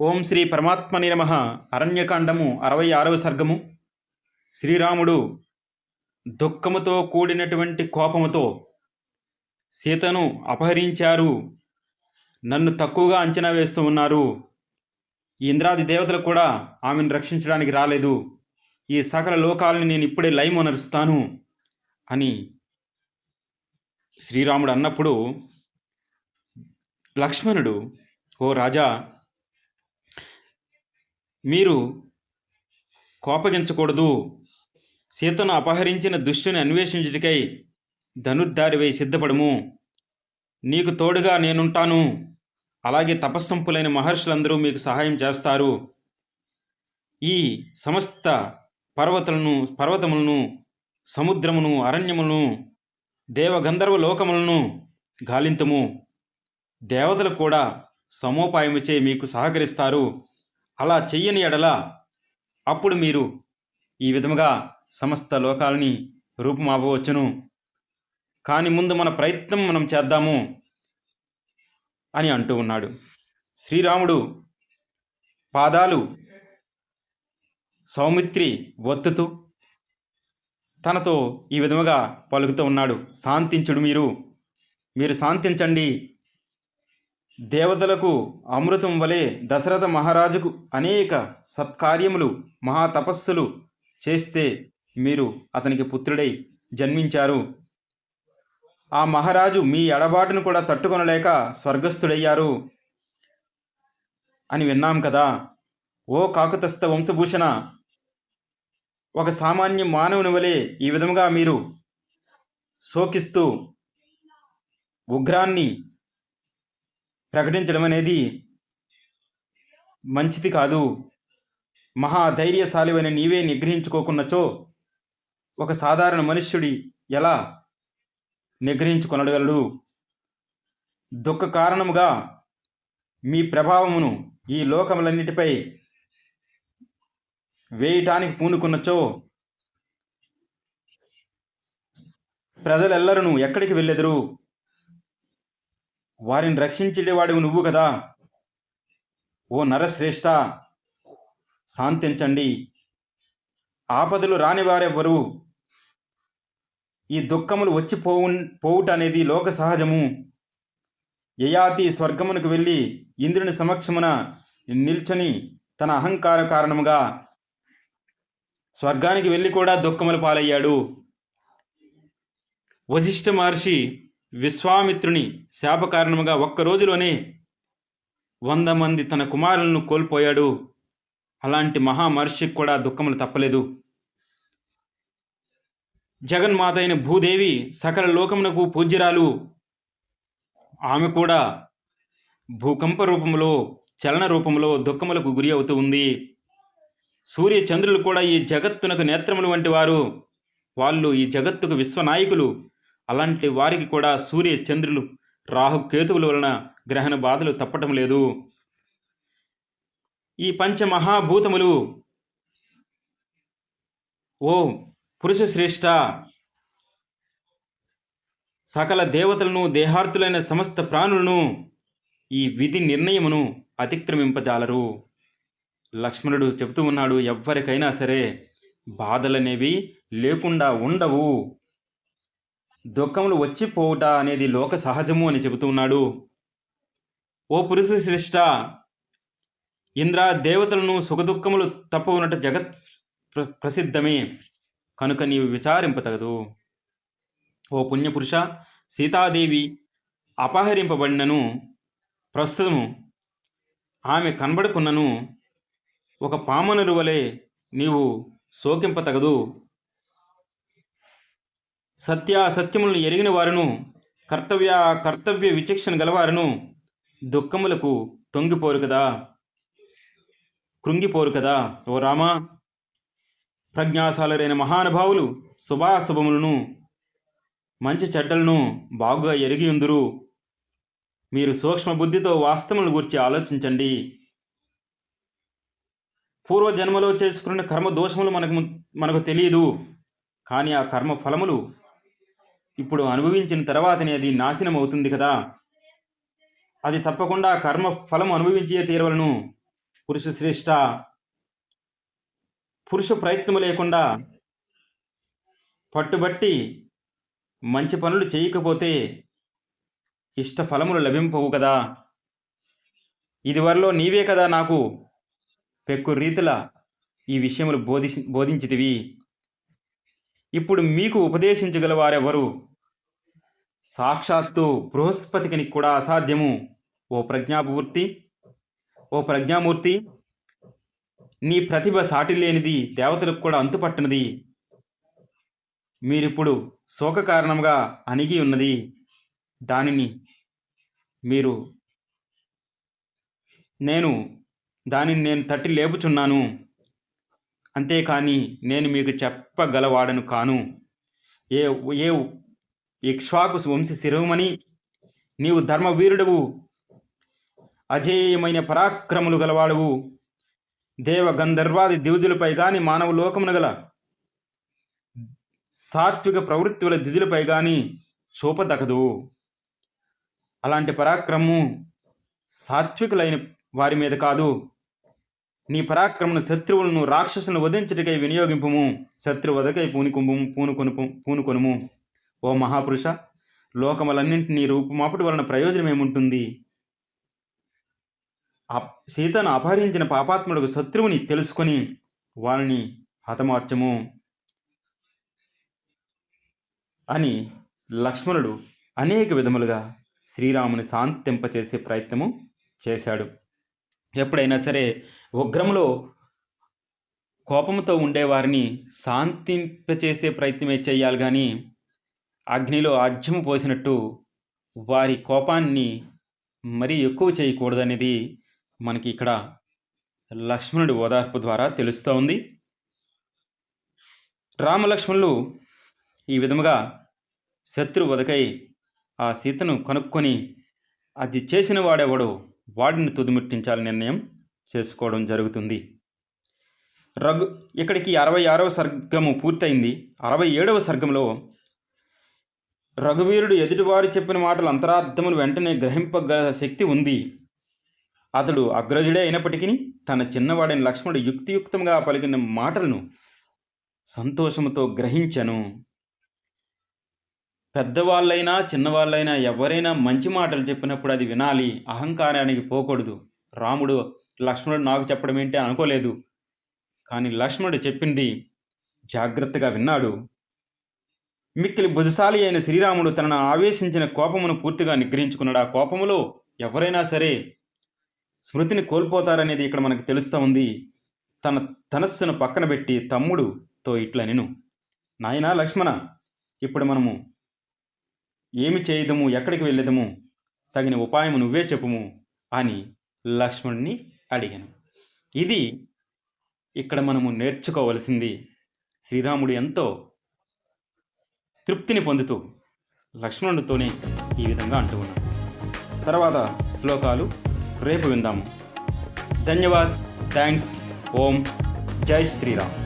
ఓం శ్రీ పరమాత్మని నమ. అరణ్యకాండము అరవై ఆరవ సర్గము. శ్రీరాముడు దుఃఖముతో కూడినటువంటి కోపముతో సీతను అపహరించారు. నన్ను తక్కువగా అంచనా వేస్తూ ఉన్నారు. ఈ ఇంద్రాది దేవతలు కూడా ఆమెను రక్షించడానికి రాలేదు. ఈ సకల లోకాలని నేను ఇప్పుడే లైమొనరుస్తాను అని శ్రీరాముడు అన్నప్పుడు లక్ష్మణుడు ఓ రాజా మీరు కోపగించకూడదు. సీతను అపహరించిన దుష్టుని అన్వేషించుటకై ధనుర్ధారివై సిద్ధపడము. నీకు తోడుగా నేనుంటాను. అలాగే తపస్సంపులైన మహర్షులందరూ మీకు సహాయం చేస్తారు. ఈ సమస్త పర్వతలను పర్వతములను సముద్రమును అరణ్యములను దేవగంధర్వ లోకములను గాలింతము. దేవతలు కూడా సమోపాయముచే మీకు సహకరిస్తారు. అలా చెయ్యని ఎడల అప్పుడు మీరు ఈ విధముగా సమస్త లోకాలని రూపుమాపవచ్చును. కానీ ముందు మన ప్రయత్నం మనం చేద్దాము అని అంటూ ఉన్నాడు. శ్రీరాముడు పాదాలు సౌమిత్రి ఒత్తుతూ తనతో ఈ విధముగా పలుకుతూ ఉన్నాడు. శాంతించుడు మీరు. మీరు శాంతించండి. దేవతలకు అమృతం వలె దశరథ మహారాజుకు అనేక సత్కార్యములు మహాతపస్సులు చేస్తే మీరు అతనికి పుత్రుడై జన్మించారు. ఆ మహారాజు మీ ఎడబాటును కూడా తట్టుకొనలేక స్వర్గస్థుడయ్యారు అని విన్నాం కదా. ఓ కాకుతస్థ వంశభూషణ ఒక సామాన్య మానవుని వలె ఈ విధముగా మీరు శోకిస్తూ ఉగ్రాన్ని ప్రకటించడం అనేది మంచిది కాదు. మహా ధైర్యశాలివైన నీవే నిగ్రహించుకోకున్నచో ఒక సాధారణ మనుష్యుడి ఎలా నిగ్రహించుకొనగలడు? దుఃఖ కారణముగా మీ ప్రభావమును ఈ లోకములన్నిటిపై వేయటానికి పూనుకున్నచో ప్రజలెల్లరూ ఎక్కడికి వెళ్ళెదరు? వారిని రక్షించేవాడివి నువ్వు కదా. ఓ నరశ్రేష్ఠ శాంతించండి. ఆపదలు రానివారెవ్వరు. ఈ దుఃఖములు వచ్చి పోవు పోవుట అనేది లోక సహజము. యయాతి స్వర్గమునకు వెళ్ళి ఇంద్రుని సమక్షమున నిల్చొని తన అహంకార కారణముగా స్వర్గానికి వెళ్ళి కూడా దుఃఖములు పాలయ్యాడు. వశిష్ఠ మహర్షి విశ్వామిత్రుని శాప కారణముగా ఒక్క రోజులోనే వంద మంది తన కుమారులను కోల్పోయాడు. అలాంటి మహామహర్షికి కూడా దుఃఖములు తప్పలేదు. జగన్మాత అయిన భూదేవి సకల లోకమునకు పూజ్యరాలు. ఆమె కూడా భూకంప రూపంలో చలన రూపంలో దుఃఖములకు గురి అవుతూ ఉంది. సూర్య చంద్రులు కూడా ఈ జగత్తునకు నేత్రములు వంటి వారు. వాళ్ళు ఈ జగత్తుకు విశ్వనాయకులు. అలాంటి వారికి కూడా సూర్య చంద్రులు రాహు కేతువుల వలన గ్రహణ బాధలు తప్పటం లేదు. ఈ పంచమహాభూతములు ఓ పురుష శ్రేష్ఠ సకల దేవతలను దేహార్థులైన సమస్త ప్రాణులను ఈ విధి నిర్ణయమును అతిక్రమింపజాలరు. లక్ష్మణుడు చెబుతూ ఉన్నాడు ఎవ్వరికైనా సరే బాధలనేవి లేకుండా ఉండవు. దుఃఖములు వచ్చిపోవుట అనేది లోక సహజము అని చెబుతూ ఉన్నాడు ఓ పురుష శ్రేష్ట ఇంద్ర దేవతలను సుఖదుఖములు తప్పవునట జగత్ ప్ర- ప్రసిద్ధమే. కనుక నీవు విచారింపతగదు. ఓ పుణ్యపురుష సీతాదేవి అపహరింపబడినను ప్రస్తుతము ఆమె కనబడుకున్నను ఒక పామనురువలే నీవు శోకింపతగదు. సత్య సత్యములను ఎరిగిన వారును కర్తవ్య కర్తవ్య విచక్షణ గలవారును దుఃఖములకు తొంగిపోరు కదా. కృంగిపోరు కదా. ఓ రామా ప్రజ్ఞాశాలురైన మహానుభావులు శుభాశుభములను మంచి చెడ్డలను బాగుగా ఎరిగి ఉందురు. మీరు సూక్ష్మ బుద్ధితో వాస్తవములను గురించి ఆలోచించండి. పూర్వ జన్మలో చేసుకున్న కర్మ దోషములు మనకు మనకు తెలియదు. కానీ ఆ కర్మ ఫలములు ఇప్పుడు అనుభవించిన తర్వాతనే అది నాశనం అవుతుంది కదా. అది తప్పకుండా కర్మ ఫలం అనుభవించే తీరవలను పురుష శ్రేష్ట పురుష ప్రయత్నము లేకుండా పట్టుబట్టి మంచి పనులు చేయకపోతే ఇష్ట ఫలములు లభింపవు కదా. ఇదివరలో నీవే కదా నాకు పెక్కు రీతిల ఈ విషయములు బోధి బోధించితివి. ఇప్పుడు మీకు ఉపదేశించగల వారెవరు సాక్షాత్తు బృహస్పతికి కూడా అసాధ్యము. ఓ ప్రజ్ఞాపూర్తి ఓ ప్రజ్ఞామూర్తి నీ ప్రతిభ సాటి లేనిది దేవతలకు కూడా అంతుపట్టినది. మీరిప్పుడు శోక కారణంగా అణిగి ఉన్నది. దానిని మీరు నేను దానిని నేను తట్టి లేపుచున్నాను. అంతేకాని నేను మీకు చెప్పగలవాడను కాను. ఏ ఏ ఇక్ష్వాకు వంశ శిరవమని నీవు ధర్మవీరుడవు అజేయమైన పరాక్రములు గలవాడవు. దేవ గంధర్వాది దివుజులపై గాని మానవ లోకమున గల సాత్విక ప్రవృత్తుల దిజులపై గాని చూపదగదు అలాంటి పరాక్రమము సాత్వికులైన వారి మీద కాదు. నీ పరాక్రమను శత్రువులను రాక్షసులను వధించుటకై వినియోగింపుము. శత్రువు వదకై పూనుకొము పూనుకొనుపు పూనుకొనుము. ఓ మహాపురుష లోకములన్నింటినీ రూపుమాపుటి వలన ప్రయోజనమేముంటుంది? అప్- సీతను అపహరించిన పాపాత్ముడు శత్రువుని తెలుసుకొని వాళ్ళని హతమార్చము. అని లక్ష్మణుడు అనేక విధములుగా శ్రీరాముని శాంతింపచేసే ప్రయత్నము చేశాడు. ఎప్పుడైనా సరే ఉగ్రంలో కోపంతో ఉండేవారిని శాంతింపచేసే ప్రయత్నమే చేయాలి కానీ అగ్నిలో అజ్యము పోసినట్టు వారి కోపాన్ని మరీ ఎక్కువ చేయకూడదనేది మనకి ఇక్కడ లక్ష్మణుడి ఓదార్పు ద్వారా తెలుస్తూ ఉంది. రామలక్ష్మణులు ఈ విధముగా శత్రు వదకై ఆ సీతను కనుక్కొని అది చేసిన వాడెవడో వాడిని తుదిముట్టించాలని నిర్ణయం చేసుకోవడం జరుగుతుంది. రఘు ఇక్కడికి అరవై ఆరవ సర్గము పూర్తయింది. అరవై ఏడవ సర్గంలో రఘువీరుడు ఎదుటివారు చెప్పిన మాటలు అంతరార్థములు వెంటనే గ్రహింపగల శక్తి ఉంది. అతడు అగ్రజుడే అయినప్పటికీ తన చిన్నవాడైన లక్ష్మణుడు యుక్తియుక్తంగా పలికిన మాటలను సంతోషముతో గ్రహించను. పెద్దవాళ్ళైనా చిన్నవాళ్ళైనా ఎవరైనా మంచి మాటలు చెప్పినప్పుడు అది వినాలి అహంకారానికి పోకూడదు. రాముడు లక్ష్మణుడు నాకు చెప్పడం ఏంటి అనుకోలేదు. కానీ లక్ష్మణుడు చెప్పింది జాగ్రత్తగా విన్నాడు. మిక్కిలి భుజశాలి అయిన శ్రీరాముడు తనను ఆవేశించిన కోపమును పూర్తిగా నిగ్రహించుకున్నాడు. ఆ కోపములో ఎవరైనా సరే స్మృతిని కోల్పోతారనేది ఇక్కడ మనకు తెలుస్తూ ఉంది. తన తనస్సును పక్కన పెట్టి తమ్ముడుతో ఇట్లా నేను నాయనా లక్ష్మణ ఇప్పుడు మనము ఏమి చేయదము? ఎక్కడికి వెళ్ళదము? తగిన ఉపాయము నువ్వే చెప్పుము అని లక్ష్మణుని అడిగాను. ఇది ఇక్కడ మనము నేర్చుకోవలసింది. శ్రీరాముడు ఎంతో తృప్తిని పొందుతూ లక్ష్మణుడితోనే ఈ విధంగా అంటూ ఉన్నాడు. తర్వాత శ్లోకాలు రేపు విందాము. ధన్యవాద్. థ్యాంక్స్. ఓం. జై శ్రీరామ్.